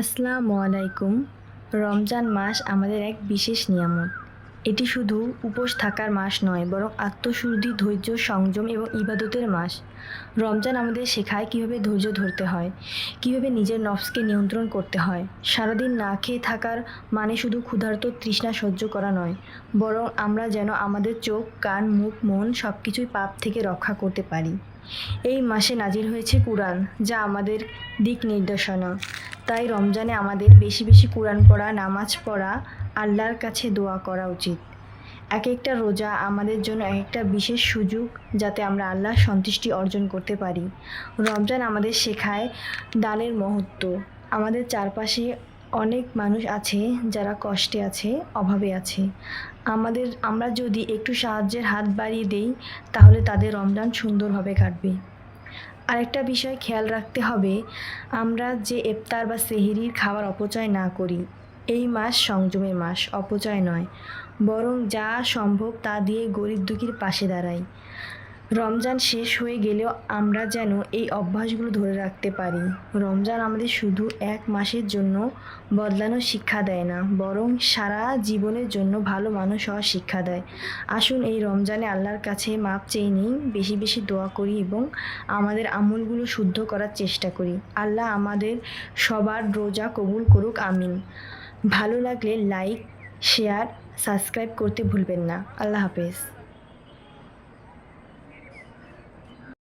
আসসালামু আলাইকুম রমজান মাস আমাদের এক বিশেষ নিয়ামত। এটি শুধু উপোস থাকার মাস নয়, বরং আত্মশুদ্ধি, ধৈর্য, সংযম এবং ইবাদতের মাস। রমজান আমাদের শেখায় কীভাবে ধৈর্য ধরতে হয়, কীভাবে নিজের নফসকে নিয়ন্ত্রণ করতে হয়। সারাদিন না খেয়ে থাকার মানে শুধু ক্ষুধার্ত তৃষ্ণা সহ্য করা নয়, বরং আমরা যেন আমাদের চোখ, কান, মুখ, মন সব কিছুই পাপ থেকে রক্ষা করতে পারি। এই মাসে নাজির হয়েছে কুরআন, যা আমাদের দিক নির্দেশনা। তাই রমজানে আমাদের বেশি বেশি কোরআন পড়া, নামাজ পড়া, আল্লাহর কাছে দোয়া করা উচিত। এক একটা রোজা আমাদের জন্য এক একটা বিশেষ সুযোগ যাতে আমরা আল্লাহর সন্তুষ্টি অর্জন করতে পারি। রমজান আমাদের শেখায় দানের মহত্ব। আমাদের চারপাশে অনেক মানুষ আছে যারা কষ্টে আছে, অভাবে আছে। আমাদের, আমরা যদি একটু সাহায্যের হাত বাড়িয়ে দেই, তাহলে তাদের রমজান সুন্দরভাবে কাটবে। আরেকটা বিষয় খেয়াল রাখতে হবে, আমরা যে এফতার বা সেহরির খাবার অপচয় না করি, এই মাস সংযমের মাস, অপচয় নয়। বরং যা সম্ভব তা দিয়ে গরিব দুঃখীর পাশে দাঁড়াই। রমজান শেষ হয়ে গেলেও আমরা যেন এই অভ্যাসগুলো ধরে রাখতে পারি। রমজান আমাদের শুধু এক মাসের জন্য বদলানোর শিক্ষা দেয় না, বরং সারা জীবনের জন্য ভালো মানুষ হওয়ার শিক্ষা দেয়। আসুন এই রমজানে আল্লাহর কাছে মাপ চেয়ে নিই, বেশি বেশি দোয়া করি এবং আমাদের আমলগুলো শুদ্ধ করার চেষ্টা করি। আল্লাহ আমাদের সবার রোজা কবুল করুক, আমিন। ভালো লাগলে লাইক, শেয়ার, সাবস্ক্রাইব করতে ভুলবেন না। আল্লাহ হাফেজ।